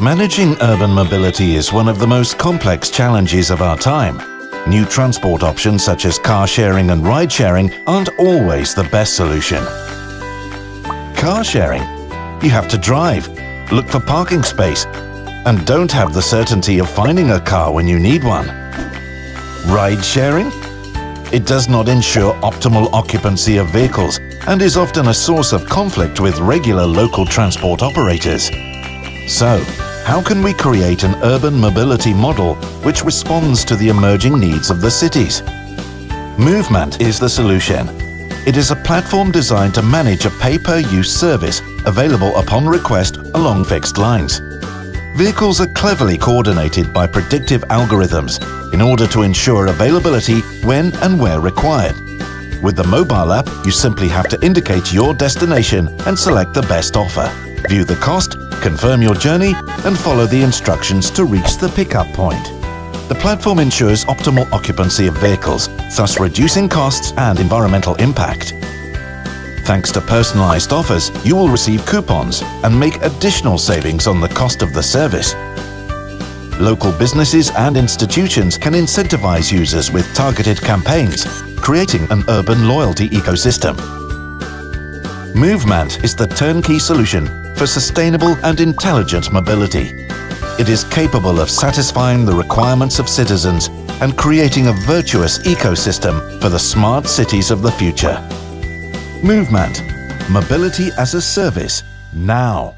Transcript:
Managing urban mobility is one of the most complex challenges of our time. New transport options such as car sharing and ride sharing aren't always the best solution. Car sharing? You have to drive, look for parking space, and don't have the certainty of finding a car when you need one. Ride sharing? It does not ensure optimal occupancy of vehicles and is often a source of conflict with regular local transport operators. So, how can we create an urban mobility model which responds to the emerging needs of the cities? Movement is the solution. It is a platform designed to manage a pay-per-use service available upon request along fixed lines. Vehicles are cleverly coordinated by predictive algorithms in order to ensure availability when and where required. With the mobile app, you simply have to indicate your destination and select the best offer. View the cost, confirm your journey, and follow the instructions to reach the pickup point. The platform ensures optimal occupancy of vehicles, thus reducing costs and environmental impact. Thanks to personalized offers, you will receive coupons and make additional savings on the cost of the service. Local businesses and institutions can incentivize users with targeted campaigns, creating an urban loyalty ecosystem. Movement is the turnkey solution for sustainable and intelligent mobility. It is capable of satisfying the requirements of citizens and creating a virtuous ecosystem for the smart cities of the future. Movement. Mobility as a service. Now.